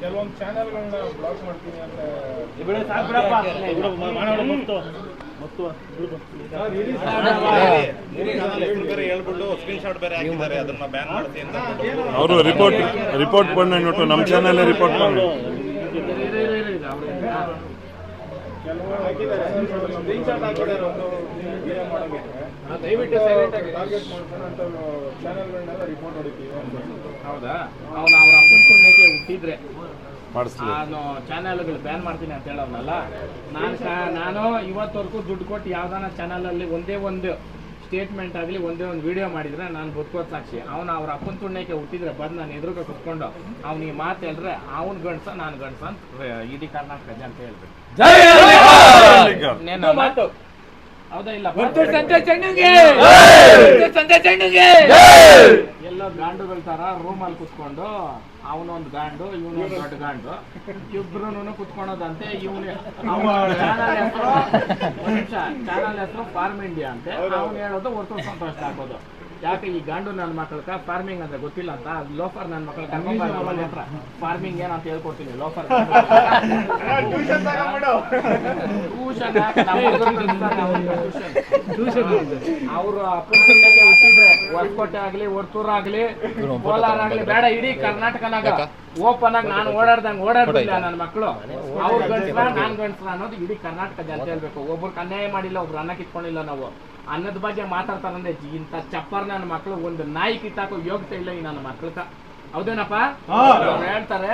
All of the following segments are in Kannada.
ಕೆಲವೊಂದು ಚಾನೆಲ್ಗಳನ್ನ ಬ್ಲಾಕ್ ಮಾಡ್ತೀನಿ ಅಂತ. ಹೇಳ್ಬಿಟ್ಟು ಸ್ಕ್ರೀನ್ ಶಾಟ್ ಬೇರೆ ಹಾಕಿದ್ದಾರೆ ಅದನ್ನ ಬ್ಯಾನ್ ಅಂತ ಅವರು ರಿಪೋರ್ಟ್ ರಿಪೋರ್ಟ್ ಬಣ್ಣ ನೋಟು ನಮ್ಮ ಚಾನೆಲ್ ರಿಪೋರ್ಟ್ ಮಾಡಿ ದಯವಿಟ್ಟು ಟಾರ್ಗೆಟ್ ಹೌದಾ ಅವ್ರ ಅಪ್ಪನ ಸುಮ್ಮನೆ ಹುಟ್ಟಿದ್ರೆ? ನಾನು ಚಾನಲ್ಗಳು ಬ್ಯಾನ್ ಮಾಡ್ತೀನಿ ಅಂತ ಹೇಳೋನಲ್ಲ ನಾನು ನಾನು ಇವತ್ತವರೆಗೂ ದುಡ್ಡು ಕೊಟ್ಟು ಯಾವ್ದಾನ ಚಾನಲಲ್ಲಿ ಒಂದೇ ಒಂದು ಸ್ಟೇಟ್ಮೆಂಟ್ ಆಗಲಿ ಒಂದೇ ಒಂದು ವಿಡಿಯೋ ಮಾಡಿದ್ರೆ ನಾನು ಬದುಕೋದ್ ಸಾಕ್ಷಿ ಅವನು ಅವ್ರ ಅಪ್ಪನ ತುಣ್ಣಕ್ಕೆ ಹುಟ್ಟಿದ್ರೆ ಬಂದು ನಾನು ಎದುರುಗ ಕುತ್ಕೊಂಡು ಅವನಿಗೆ ಮಾತು ಹೇಳಿದ್ರೆ ಅವ್ನು ಗಂಡಸ ನಾನು ಗಣಸ ಅಂತ ಇಡೀ ಕಾರಣ ಅಂತ ಹೇಳ್ಬೇಕು ಮಾತು ಹೌದಾ ಇಲ್ಲ? ಎಲ್ಲ ಬ್ಯಾಂಡುಗಳ ತರ ರೂಮಲ್ಲಿ ಕುತ್ಕೊಂಡು ಅವನೊಂದು ಗಾಂಡು ಒಂದು ದೊಡ್ಡ ಗಾಂಡು ಇಬ್ರು ಕುತ್ಕೊಳೋದಂತೆ ಇವನು ಚಾನಲ್ ಹೆಸರು ಚಾನಲ್ ಹೆಸರು ಫಾರ್ಮ್ ಇಂಡಿಯಾ ಅಂತೆ. ಅವ್ನು ಹೇಳೋದು ಒಟ್ಟು ಸಂತೋಷ ಹಾಕೋದು ಯಾಕೆ ಈ ಗಂಡು ನನ್ನ ಮಕ್ಕಳಕ್ಕ ಫಾರ್ಮಿಂಗ್ ಅಂದ್ರೆ ಗೊತ್ತಿಲ್ಲ ಅಂತ. ಲೋಫರ್ ನನ್ನ ಮಕ್ಕಳ ಕರ್ಕೊಂಡ್ ಹತ್ರ. ಫಾರ್ಮಿಂಗ್ ಏನಂತ ಹೇಳ್ಕೊಡ್ತೀನಿ ಲೋಫರ್ ಅವರು ಹುಟ್ಟಿದ್ರೆ ಹೊಸಕೋಟೆ ಆಗ್ಲಿ ಒಡ್ತೂರ್ ಆಗ್ಲಿ ಕೋಲಾರ ಆಗ್ಲಿ ಬೇಡ ಇಡೀ ಕರ್ನಾಟಕನಾಗ. ಓಪನ್ ಆಗಿ ನಾನು ಓಡಾಡ್ದಂಗೆ ಓಡಾಡ್ತಿಲ್ಲ ನನ್ನ ಮಕ್ಕಳು. ಅವ್ರ ಗಂಡ್ಸ್ರ ನಾನ್ ಗಂಡಸ್ರ ಅನ್ನೋದು ಇಡೀ ಕರ್ನಾಟಕ ಜನ ಹೇಳ್ಬೇಕು. ಒಬ್ರು ಅನ್ಯಾಯ ಮಾಡಿಲ್ಲ ಒಬ್ರು ಅನ್ನ ಕಿತ್ಕೊಂಡಿಲ್ಲ ನಾವು. ಅನ್ನದ ಬಗ್ಗೆ ಮಾತಾಡ್ತಾರಂದ್ರೆ ಇಂಥ ಚಪ್ಪರ್ ನನ್ನ ಮಕ್ಕಳು ಒಂದು ನಾಯಿ ಕಿತ್ತಾಕೋ ಯೋಗ್ಯತೆ ಇಲ್ಲ ಈ ನನ್ನ ಮಕ್ಳಕ ಹೌದೇನಪ್ಪ? ಅವ್ರು ಹೇಳ್ತಾರೆ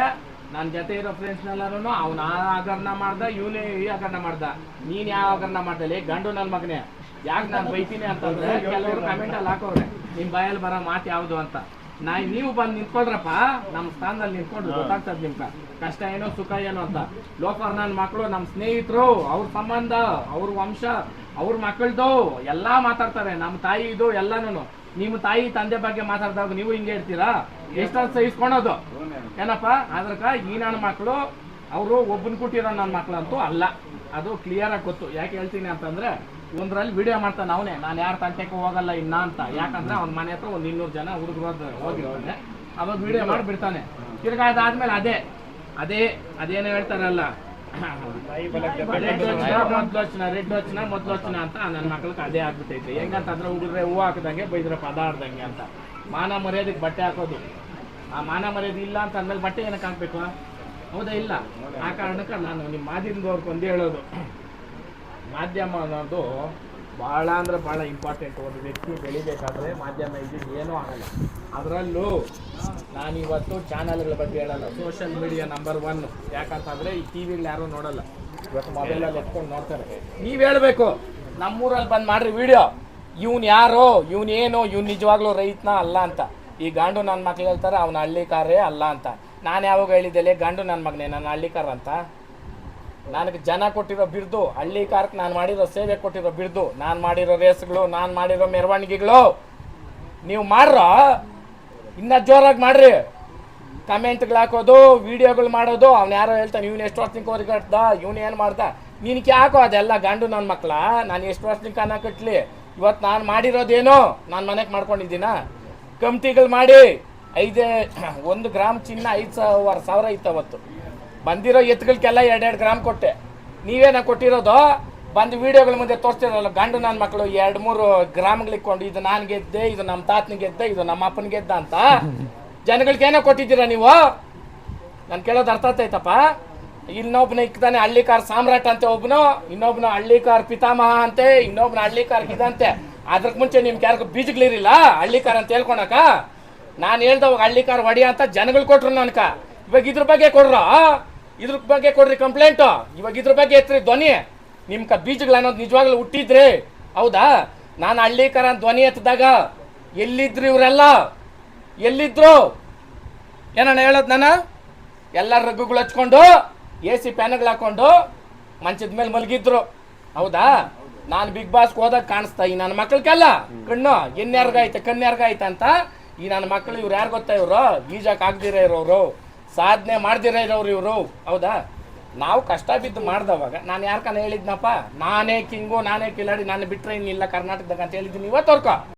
ನನ್ನ ಜೊತೆ ಇರೋ ಫ್ರೆಂಡ್ಸ್ ಎಲ್ಲರೂನು ಅವ್ನ ಆ ಹಗರಣ ಮಾಡ್ದ ಇವನೇ ಈ ಹಗರಣ ಮಾಡ್ದ. ನೀನ್ ಯಾವ ಹಗರಣ ಮಾಡ್ದಲ್ಲಿ ಗಂಡು ನನ್ನ ಮಗನೇ. ಯಾಕೆ ನಾನು ಬೈತೀನಿ ಅಂತಂದ್ರೆ ಕೆಲವರು ಕಮೆಂಟ್ ಅಲ್ಲಿ ಹಾಕೋರೆ ನಿಮ್ ಬಾಯಲ್ಲಿ ಬರೋ ಮಾತು ಯಾವ್ದು ಅಂತ. ನಾ ನೀವು ಬಂದು ನಿಂತ್ಕೊಳ್ರಪ್ಪ. ನಮ್ಮ ಸ್ಥಾನದಲ್ಲಿ ನಿಂತ್ಕೊಂಡು ಗೊತ್ತಾಗ್ತದೆ ನಿಮ್ಗ. ಕಷ್ಟ ಏನೋ ಸುಖ ಏನೋ ಅಂತ. ಲೋಕರ್ ನನ್ನ ಮಕ್ಕಳು ನಮ್ಮ ಸ್ನೇಹಿತರು ಅವ್ರ ಸಂಬಂಧ ಅವ್ರ ವಂಶ ಅವ್ರ ಮಕ್ಕಳದು ಎಲ್ಲಾ ಮಾತಾಡ್ತಾರೆ. ನಮ್ಮ ತಾಯಿ ಇದು ಎಲ್ಲಾನು ನಿಮ್ಮ ತಾಯಿ ತಂದೆ ಬಗ್ಗೆ ಮಾತಾಡಿದಾಗ ನೀವು ಹಿಂಗೆ ಇರ್ತೀರಾ? ಎಷ್ಟೊಂದು ಸಹಿಸ್ಕೊಳೋದು. ಏನಪ್ಪ? ಅದ್ರಕ ಈ ನನ್ನ ಮಕ್ಕಳು ಅವರು ಒಬ್ಬನ ಕುಟ್ಟಿರೋ ನನ್ನ ಮಕ್ಕಳಂತೂ ಅಲ್ಲ. ಅದು ಕ್ಲಿಯರ್ ಆಗಿ ಗೊತ್ತು. ಯಾಕೆ ಹೇಳ್ತೀನಿ ಅಂತಂದ್ರೆ ಒಂದ್ರಲ್ಲಿ ವಿಡಿಯೋ ಮಾಡ್ತಾನೆ ಅವನೇ ನಾನು ಯಾರ ತಂಟೆಕ್ ಹೋಗಲ್ಲ ಇನ್ನ ಅಂತ. ಯಾಕಂದ್ರೆ ಅವ್ನ ಮನೆ ಹತ್ರ ಒಂದ್ ಇನ್ನೂರು ಜನ ಹುಡುಗರು ಹೋಗಿರೋನೆ ಅವಾಗ ವಿಡಿಯೋ ಮಾಡಿ ಬಿಡ್ತಾನೆ ತಿರ್ಗಾ ಅದಾದ್ಮೇಲೆ ಅದೇ. ಅದೇ, ಅದೇನೋ ಹೇಳ್ತಾರಲ್ಲ. ಮೊದ್ಲು ವಚನ ರೆಡ್ ಹಚ್ಚಿನ ಮೊದ್ಲು ವಚನ ಅಂತ ನನ್ನ ಮಕ್ಳಿಗೆ ಅದೇ ಆಗ್ಬಿಟ್ಟೈತೆ. ಹೆಂಗಂತಂದ್ರೆ ಹುಡುಗ್ರೆ ಹೂವು ಹಾಕಿದಂಗೆ ಬೈದ್ರೆ ಪದ ಆಡ್ದಂಗೆ ಅಂತ. ಮಾನ ಮರ್ಯಾದಕ್ಕೆ ಬಟ್ಟೆ ಹಾಕೋದು. ಆ ಮಾನ ಮರ್ಯಾದೆ ಇಲ್ಲ ಅಂತ ಅಂದ್ಮೇಲೆ ಬಟ್ಟೆ ಏನಕ್ಕೆ ಹಾಕ್ಬೇಕು? ಹೌದಾ ಇಲ್ಲ? ಆ ಕಾರಣಕ್ಕೆ ನಾನು ನಿಮ್ಮ ಮಾಧ್ಯಮದವ್ರಿಗೆ ಒಂದೇ ಹೇಳೋದು. ಮಾಧ್ಯಮ ಅನ್ನೋದು ಭಾಳ ಅಂದ್ರೆ ಭಾಳ ಇಂಪಾರ್ಟೆಂಟ್ ಒಂದು ವ್ಯಕ್ತಿ ಬೆಳಿಬೇಕಾದ್ರೆ ಮಾಧ್ಯಮ ಇದ್ದಿದ್ದು ಏನೂ ಆಗಲ್ಲ. ಅದರಲ್ಲೂ ನಾನಿವತ್ತು ಚಾನಲ್ಗಳ ಬಗ್ಗೆ ಹೇಳಲ್ಲ. ಸೋಷಿಯಲ್ ಮೀಡಿಯಾ ನಂಬರ್ ಒನ್ ಯಾಕಂತಂದರೆ ಈ ಟಿ ವಿಗಳು ಯಾರೂ ನೋಡಲ್ಲ. ಇವತ್ತು ಮೊಬೈಲಲ್ಲಿ ಎತ್ಕೊಂಡು ನೋಡ್ತಾರೆ. ನೀವು ಹೇಳಬೇಕು, ನಮ್ಮೂರಲ್ಲಿ ಬಂದು ಮಾಡ್ರಿ ವಿಡಿಯೋ ಇವ್ನು ಯಾರು? ಇವ್ನು ಏನು? ಇವ್ನು ನಿಜವಾಗ್ಲೂ ರೈತನ ಅಲ್ಲ ಅಂತ. ಈ ಗಂಡು ನನ್ನ ಮಕ್ಳು ಹೇಳ್ತಾರೆ, ಅವ್ನ ಹಳ್ಳಿಕಾರೇ ಅಲ್ಲ ಅಂತ. ನಾನು ಯಾವಾಗ ಹೇಳಿದ್ದೆಲೆ ಗಂಡು ನನ್ನ ಮಗನೇ, ನನ್ನ ಹಳ್ಳಿಕಾರ ಅಂತ? ನನಗೆ ಜನ ಕೊಟ್ಟಿರೋ ಬಿರ್ದು, ಹಳ್ಳಿ ಕಾರ್ಕ್ ನಾನು ಮಾಡಿರೋ ಸೇವೆ ಕೊಟ್ಟಿರೋ ಬಿರ್ದು, ನಾನು ಮಾಡಿರೋ ರೇಸ್ಗಳು, ನಾನು ಮಾಡಿರೋ ಮೆರವಣಿಗೆಗಳು. ನೀವು ಮಾಡ್ರ? ಇನ್ನ ಜೋರಾಗಿ ಮಾಡ್ರಿ. ಕಮೆಂಟ್ಗಳು ಹಾಕೋದು, ವಿಡಿಯೋಗಳು ಮಾಡೋದು, ಅವ್ನು ಯಾರೋ ಹೇಳ್ತಾನೆ, ಇವ್ನು ಎಷ್ಟು ವರ್ಷಕ್ಕೆ ಹೊರಗಟ್ದ ಇವನು ಏನು ಮಾಡ್ದ? ನಿನಗೆ ಯಾಕೋ ಅದೆಲ್ಲ ಗಂಡು ನನ್ನ ಮಕ್ಳ? ನಾನು ಎಷ್ಟು ವರ್ಷಕ್ಕೆ ಅನ್ನ ಕಟ್ಟಲಿ ಇವತ್ತು ನಾನು ಮಾಡಿರೋದೇನೋ? ನಾನು ಮನೆಗೆ ಮಾಡ್ಕೊಂಡಿದ್ದೀನ? ಕಮ್ಟಿಗಳು ಮಾಡಿ. ಐದೇ, ಒಂದು ಗ್ರಾಮ್ ಚಿನ್ನ ಐದು ಸಾವಿರ ಸಾವಿರ ಇತ್ತು ಅವತ್ತು ಬಂದಿರೋ ಎತ್ತುಗಳಿಗೆಲ್ಲ ಎರಡೆರಡು ಗ್ರಾಮ್ ಕೊಟ್ಟೆ. ನೀವೇನ ಕೊಟ್ಟಿರೋದು? ಬಂದು ವಿಡಿಯೋಗಳ ಮುಂದೆ ತೋರಿಸ್ತಿರಲ್ಲ ಗಂಡು ನನ್ನ ಮಕ್ಕಳು ಎರಡು ಮೂರು ಗ್ರಾಮಗಳಿಗೆ ಕೊಂಡು ಇದು ನಾನು ಗೆದ್ದೆ, ಇದು ನಮ್ಮ ತಾತನ ಗೆದ್ದೆ, ಇದು ನಮ್ಮ ಅಪ್ಪನ ಗೆದ್ದ ಅಂತ. ಜನಗಳಿಗೆ ಏನೋ ಕೊಟ್ಟಿದ್ದೀರಾ ನೀವು? ನಾನು ಕೇಳೋದು ಅರ್ಥ ಆಯ್ತಪ್ಪ ಇನ್ನೊಬ್ನ ಇಕ್ತಾನೆ ಹಳ್ಳಿಕಾರ್ ಸಾಮ್ರಾಟ್ ಅಂತೆ ಒಬ್ಬನು ಇನ್ನೊಬ್ನ ಹಳ್ಳಿಕಾರ್ ಪಿತಾಮಹ ಅಂತೆ, ಇನ್ನೊಬ್ನ ಹಳ್ಳಿಕಾರ್ ಇದಂತೆ. ಅದ್ರಕ್ ಮುಂಚೆ ನಿಮ್ಗೆ ಯಾರಿಗೂ ಬೀಜಗಳಿರಿಲ್ಲ ಹಳ್ಳಿಕಾರ್ ಅಂತ ಹೇಳ್ಕೊಳಕ? ನಾನು ಹೇಳ್ದವಾಗ ಹಳ್ಳಿಕಾರ್ ಹೊಡಿಯ ಅಂತ ಜನಗಳು ಕೊಟ್ರು ನನ್ಕ. ಇವಾಗ ಇದ್ರ ಬಗ್ಗೆ ಕೊಡ್ರ? ಇದ್ರ ಬಗ್ಗೆ ಕೊಡ್ರಿ ಕಂಪ್ಲೇಂಟು ಇವಾಗ ಇದ್ರ ಬಗ್ಗೆ ಎತ್ರಿ ಧ್ವನಿ. ನಿಮ್ಗೆ ಬೀಜಗಳು ಅನ್ನೋದು ನಿಜವಾಗ್ಲೂ ಹುಟ್ಟಿದ್ರಿ ಹೌದಾ? ನಾನು ಹಳ್ಳಿಕರ ಧ್ವನಿ ಎತ್ತಿದಾಗ ಎಲ್ಲಿದ್ರು ಇವರೆಲ್ಲ? ಎಲ್ಲಿದ್ರು? ಏನಣ್ಣ ಹೇಳೋದು ನಾನು? ಎಲ್ಲ ರಗ್ಗುಗಳು ಹಚ್ಕೊಂಡು ಎ ಸಿ ಪ್ಯಾನ್ಗಳು ಹಾಕೊಂಡು ಮಂಚದ ಮೇಲೆ ಮಲಗಿದ್ರು. ಹೌದಾ? ನಾನು ಬಿಗ್ ಬಾಸ್ಗೆ ಹೋದಾಗ ಕಾಣಿಸ್ತಾ ಈ ನನ್ನ ಮಕ್ಳಿಗೆಲ್ಲ ಕಣ್ಣು ಎನ್ಯಾರ್ಗಾಯ್ತ ಕನ್ಯಾರ್ಗಾಯ್ತೆ ಅಂತ? ಈ ನನ್ನ ಮಕ್ಕಳು ಇವ್ರು ಯಾರು ಗೊತ್ತಾ ಇವರು? ಈಜಕ್ಕೆ ಆಗದಿರ ಇರೋರು. ಸಾಧನೆ ಮಾಡ್ದಿರ ಇರೋರು ಇವರು. ಹೌದಾ? ನಾವು ಕಷ್ಟ ಬಿದ್ದು ಮಾಡ್ದವಾಗ ನಾನು ಯಾರ್ಕನ ಹೇಳಿದ್ನಪ್ಪ? ನಾನೇ ಕಿಂಗು, ನಾನೇ ಕಿಲಾಡಿ, ನಾನು ಬಿಟ್ರೆ ಇನ್ನಿಲ್ಲ ಕರ್ನಾಟಕದಾಗ ಅಂತ ಹೇಳಿದ್ದೀನಿ. ಇವತ್ತವರ್ಕ